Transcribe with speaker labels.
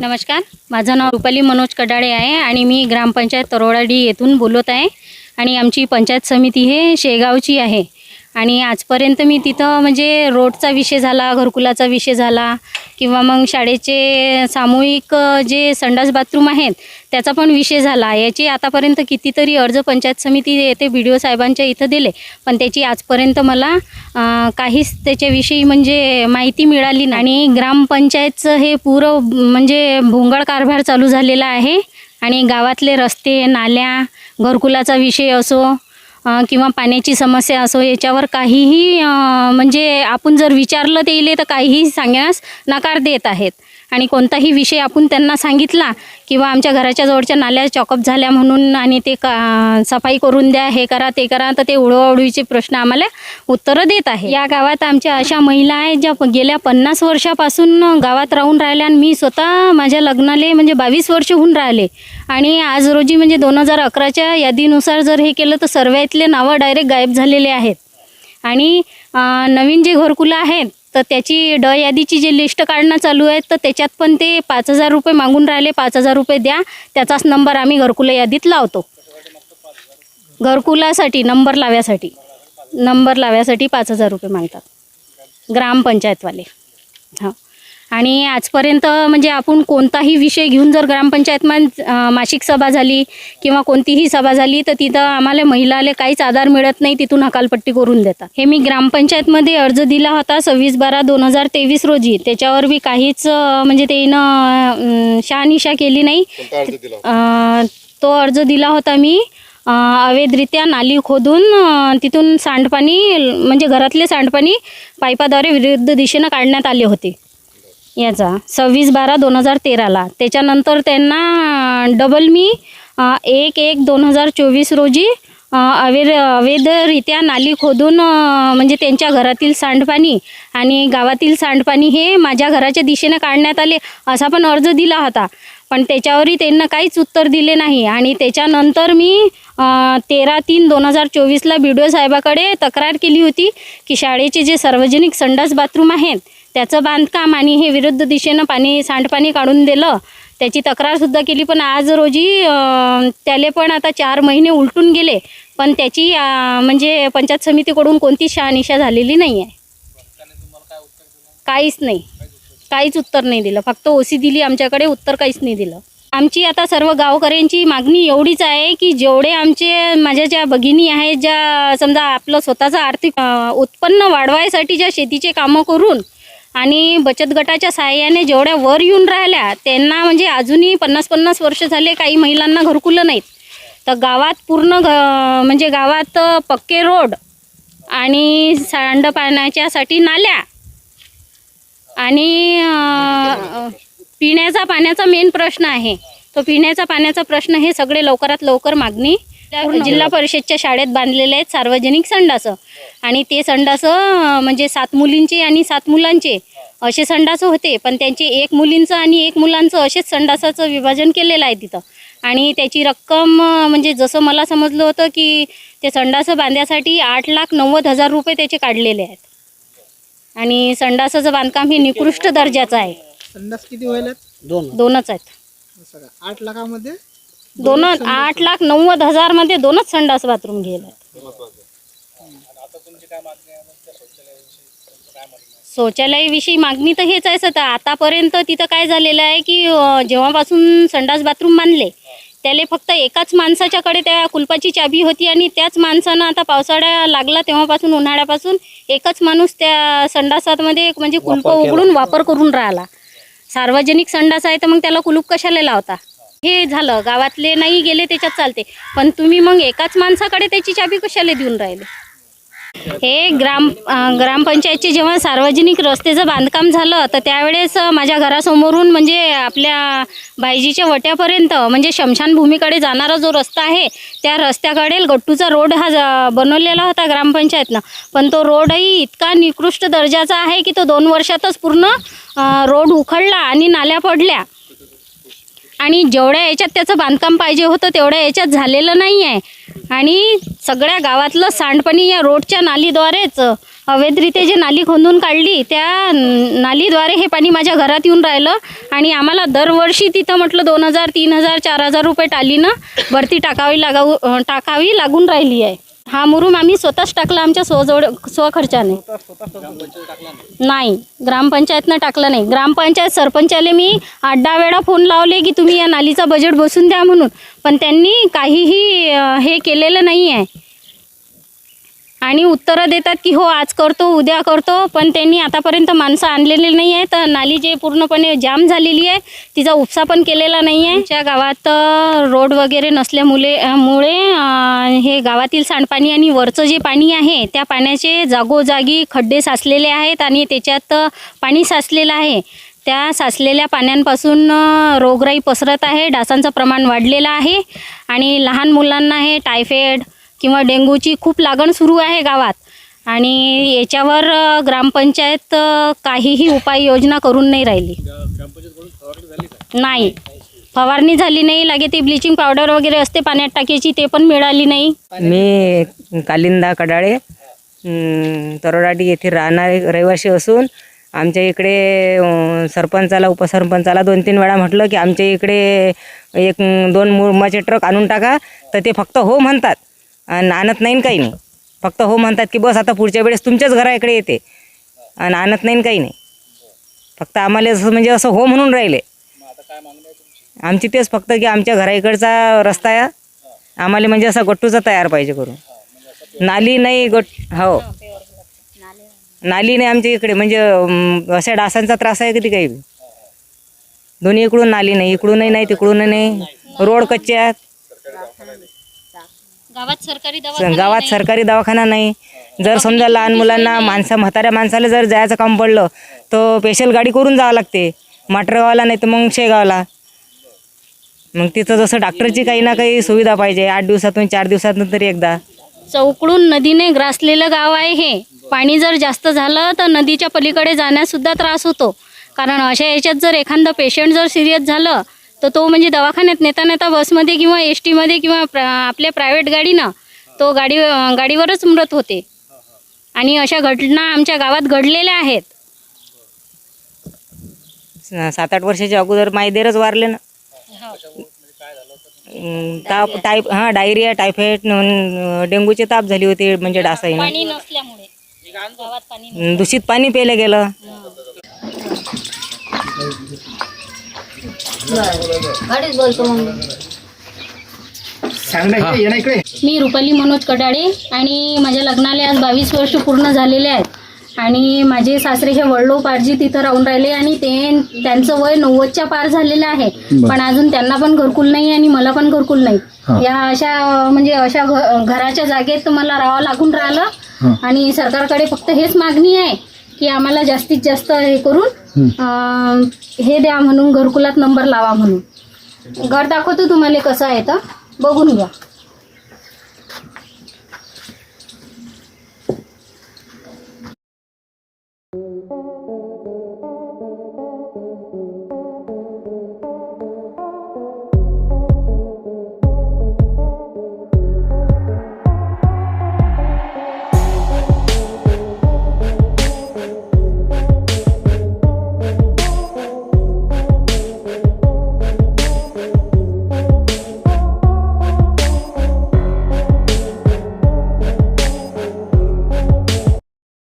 Speaker 1: नमस्कार. माझं नाव रुपाली मनोज कडाळे आहे आणि मी ग्रामपंचायत तरोडाडी येथून बोलत आहे. आणि आमची पंचायत समिती हे शेगावची आहे. आणि आजपर्यंत मी तिथं म्हणजे रोडचा विषय झाला घरकुलाचा विषय झाला किंवा मग शाळेचे सामूहिक जे संडास बाथरूम आहेत त्याचा पण विषय झाला. याची आतापर्यंत कितीतरी अर्ज पंचायत समिती येथे बी डी ओ साहेबांच्या इथं दिले पण त्याची आजपर्यंत मला काहीच त्याच्याविषयी म्हणजे माहिती मिळाली नाही. आणि ग्रामपंचायतचं हे पुरं म्हणजे भोंगळ कारभार चालू झालेला आहे आणि गावातले रस्ते नाल्या घरकुलाचा विषय असो किंवा पाण्याची समस्या असो याच्यावर काहीही म्हणजे आपण जर विचारलं ते इले तर काहीही सांगण्यास नकार देत आहेत. आणि कोणताही विषय आपण त्यांना सांगितला किंवा आमच्या घराच्या जवळच्या नाल्या चॉकअप झाल्या म्हणून आणि ते का सफाई करून द्या हे करा ते करा तर ते उडवाउडवीचे प्रश्न आम्हाला उत्तरं देत आहे. या गावात आमच्या अशा महिला आहेत ज्या गेल्या पन्नास वर्षापासून गावात राहून राहिल्या आणि मी स्वतः माझ्या लग्नाले म्हणजे बावीस वर्ष होऊन राहिले. आणि आज रोजी म्हणजे दोन हजार अकराच्या यादीनुसार जर हे केलं तर सर्वेतले नावं डायरेक्ट गायब झालेले आहेत. आणि नवीन जे घरकुलं आहेत तर त्याची ड यादीची जी लिस्ट काढणं चालू आहे तर त्याच्यात पण ते पाच हजार रुपये मागून राहिले. पाच हजार रुपये द्या. त्याचाच नंबर आम्ही घरकुला यादीत लावतो. घरकुलासाठी नंबर लाव्यासाठी. नंबर लाव्यासाठी पाच हजार रुपये मागतात. ग्रामपंचायतवाले. हां. आणि आजपर्यंत म्हणजे आपण कोणताही विषय घेऊन जर ग्रामपंचायतमध्ये अं, मासिक सभा झाली किंवा कोणतीही सभा झाली तर तिथं आम्हाला महिलाले काहीच आधार मिळत नाही तिथून हकालपट्टी करून देतात. हे मी ग्रामपंचायतमध्ये अर्ज दिला होता सव्वीस बारा दोन हजार तेवीस रोजी. त्याच्यावर बी काहीच म्हणजे त्यानं शहानिशा केली नाही. तो अर्ज दिला होता मी अवैधरित्या नाली खोदून तिथून सांडपाणी म्हणजे घरातले सांडपाणी पाईपाद्वारे विरुद्ध दिशेनं काढण्यात आले होते. याचा. सव्वीस बारा दोन हजार तेराला त्याच्यानंतर त्यांना डबल मी एक एक दोन हजार चोवीस रोजी अवेर अवैध अवैधरित्या नाली खोदून म्हणजे त्यांच्या घरातील सांडपाणी आणि गावातील सांडपाणी हे माझ्या घराच्या दिशेने काढण्यात आले असा पण अर्ज दिला होता. पण त्याच्यावरही त्यांना काहीच उत्तर दिले नाही. आणि त्याच्यानंतर मी तेरा तीन दोन हजार चोवीसला बी डी ओ साहेबाकडे तक्रार केली होती की शाळेचे जे सार्वजनिक संडास बाथरूम आहेत त्याचं बांधकाम आणि हे विरुद्ध दिशेनं पाणी सांडपाणी काढून दिलं. त्याची तक्रारसुद्धा केली पण आज रोजी त्याला त्याले पण आता चार महिने उलटून गेले. पण त्याची म्हणजे पंचायत समितीकडून कोणतीच शहानिशा झालेली नाही आहे काहीच नाही. काहीच उत्तर नाही दिलं. फक्त ओसी दिली आमच्याकडे उत्तर काहीच नाही दिलं. आमची आता सर्व गावकऱ्यांची मागणी एवढीच आहे की जेवढे आमचे माझ्या ज्या भगिनी आहेत ज्या समजा आपलं स्वतःचं आर्थिक उत्पन्न वाढवायसाठी ज्या शेतीचे कामं करून आणि बचत गटाच्या सहाय्याने जेवढ्या वर येऊन राहिल्या त्यांना म्हणजे अजूनही पन्नास पन्नास वर्ष झाले काही महिलांना घरकुलं नाहीत. तर गावात पूर्ण घ म्हणजे गावात पक्के रोड आणि सांडपाण्याच्यासाठी नाल्या आणि पिण्याचा पाण्याचा मेन प्रश्न आहे. तो पिण्याचा पाण्याचा प्रश्न हे सगळे लवकरात लवकर मागणी जिल्हा परिषदच्या शाळेत बांधलेले आहेत सार्वजनिक संडासं. आणि ते संडासं म्हणजे सात मुलींचे आणि सात मुलांचे. असे संडासं होते पण त्यांचे एक मुलींचं आणि एक मुलांचं असेच संडासाचं विभाजन केलेलं आहे तिथं. आणि त्याची रक्कम म्हणजे जसं मला समजलं होतं की ते संडासं बांधण्यासाठी आठ लाख नव्वद हजार रुपये त्याचे काढलेले आहेत. आणि संडासाचं बांधकाम हे निकृष्ट दर्जाचं आहे.
Speaker 2: संडास किती व्हायला?
Speaker 3: दोन.
Speaker 1: दोनच आहेत.
Speaker 2: आठ लाखामध्ये?
Speaker 1: दोन आठ लाख नव्वद हजारमध्ये दोनच संडास बाथरूम गेले शौचालयाविषयी मागणी तर हेच आहे सध्या. आतापर्यंत तिथं काय झालेलं आहे की अं, जेव्हापासून संडास बाथरूम बांधले त्याले फक्त एकाच माणसाच्याकडे त्या कुलपाची चाबी होती आणि त्याच माणसानं आता पावसाळा लागला तेव्हापासून उन्हाळ्यापासून एकच माणूस त्या संडासामध्ये म्हणजे कुलप उघडून वापर करून राहिला. सार्वजनिक संडास आहे तर मग त्याला कुलूप कशाला लावता? हे झालं. गावातले नाही गेले त्याच्यात चालते. पण तुम्ही मग एकाच माणसाकडे त्याची चाबी कशाला देऊन राहिले? हे ग्राम ग्रामपंचायतचे जेव्हा सार्वजनिक रस्त्याचं बांधकाम झालं तर त्यावेळेस माझ्या घरासमोरून म्हणजे आपल्या भाईजीच्या वट्यापर्यंत म्हणजे शमशानभूमीकडे जाणारा जो रस्ता आहे त्या रस्त्याकडे गट्टूचा रोड हा ज- बनवलेला होता ग्रामपंचायतनं. पण तो रोडही इतका निकृष्ट दर्जाचा आहे की तो दोन वर्षातच पूर्ण रोड उखडला आणि नाल्या पडल्या. आणि जेवढ्या याच्यात त्याचं बांधकाम पाहिजे होतं तेवढ्या याच्यात झालेलं नाही आहे आणि सगळ्या गावातलं सांडपाणी या रोडच्या नालीद्वारेच अवैधरित्या जे नाली खोदून काढली त्या नालीद्वारे हे पाणी माझ्या घरात येऊन राहिलं. आणि आम्हाला दरवर्षी तिथं म्हटलं दोन हजार तीन हजार चार हजार रुपये टालीनं भरती टाकावी लागावू टाकावी लागून राहिली आहे. हा मुरुम आम्ही स्वतःच टाकला आमच्या स्वजवळ स्वखर्चाने. नाही ग्रामपंचायतनं टाकलं नाही. ग्रामपंचायत सरपंचाले मी आठ दहा वेळा फोन लावले की तुम्ही या नालीचा बजेट बसून द्या म्हणून. पण त्यांनी काहीही हे केलेलं नाही आहे आणि उत्तरं देतात की हो आज करतो उद्या करतो पण त्यांनी आतापर्यंत माणसं आणलेली नाही आहे तर नाली जे पूर्णपणे जाम झालेली आहे तिचा उपसा पण केलेला नाही आहे. त्या गावात रोड वगैरे नसल्यामुळे मुळे हे गावातील सांडपाणी आणि वरचं जे पाणी आहे त्या पाण्याचे जागोजागी खड्डे साचलेले आहेत आणि त्याच्यात पाणी साचलेलं आहे. त्या साचलेल्या पाण्यांपासून रोगराई पसरत आहे. डासांचं प्रमाण वाढलेलं आहे. आणि लहान मुलांना हे टायफॉइड किंवा डेंग्यूची खूप लागण सुरू आहे गावात. आणि याच्यावर ग्रामपंचायत काहीही उपाययोजना करून नाही राहिली. नाही. फवारणी झाली नाही लागे ती ब्लिचिंग पावडर वगैरे असते पाण्यात टाकायची ते पण मिळाली नाही.
Speaker 4: मी कालिंदा कडाळे तरोडाटी येथे राहणारे रहिवासी असून आमच्या इकडे सरपंचाला उपसरपंचाला दोन तीन वेळा म्हटलं की आमच्या इकडे एक दोन मुरमाचे ट्रक आणून टाका तर ते फक्त हो म्हणतात. आणि आणत नाही काही नाही. फक्त हो म्हणतात की बस आता पुढच्या वेळेस तुमच्याच घराकडे येते. आणि आणत नाही काही नाही. फक्त आम्हाला असं म्हणजे असं हो म्हणून राहिले. आमची तेच फक्त की आमच्या घराइकडचा रस्ता आहे. आम्हाला म्हणजे असा गट्टूचा तयार पाहिजे करून. नाली नाही गट हो. नाली नाही आमच्या इकडे म्हणजे अशा डासांचा त्रास आहे कधी काही दोन्ही इकडून नाली नाही इकडूनही नाही तिकडूनही नाही. रोड कच्चे आहेत.
Speaker 1: गावात सरकारी
Speaker 4: स- गावात सरकारी दवाखाना नाही. जर समजा लहान मुलांना माणसा म्हाताऱ्या माणसाला जर जायचं काम पडलं तर स्पेशल गाडी करून जावं लागते. माटरगावला नाही तर मग शेगावला. मग तिथं जसं डॉक्टरची काही ना काही सुविधा पाहिजे. आठ दिवसातून चार दिवसातून तरी एकदा.
Speaker 1: चौकडून नदीने ग्रासलेलं गाव आहे हे. पाणी जर जास्त झालं तर नदीच्या पलीकडे जाण्यास सुद्धा त्रास होतो. कारण अशा याच्यात जर एखादं पेशंट जर सिरियस झालं तर तो म्हणजे दवाखान्यात नेता नेता बसमध्ये किंवा एस टीमध्ये किंवा आपल्या प्रायव्हेट गाडीनं तो गाडी गाडीवरच मृत होते. आणि अशा घटना आमच्या गावात घडलेल्या आहेत.
Speaker 4: सात आठ वर्षाच्या अगोदर मायदेरच वारले ना. ताप टाईप हां डायरिया टायफॉईड अं, डेंग्यूचे ताप झाली होती म्हणजे अं, दूषित पाणी प्यायलं गेलं.
Speaker 1: मी रुपाली मनोज कडाळे आणि माझ्या लग्नाला आज बावीस वर्ष पूर्ण झालेले आहेत. आणि माझे सासरे हे वडलो पारजी तिथं राहून राहिले आणि ते त्यांचं वय नव्वदच्या पार झालेलं आहे. पण अजून त्यांना पण घरकुल नाही आणि मला पण घरकुल नाही. या अशा म्हणजे अशा घ- घराच्या जागेत मला राहावं लागून राहिलं. आणि सरकारकडे फक्त हेच मागणी आहे. की आम्हाला जास्तीत जास्त हे करून अं, हे द्या म्हणून घरकुलात नंबर लावा म्हणून. घर दाखवतो तुम्हाला कसं आहे तर. बघून घ्या.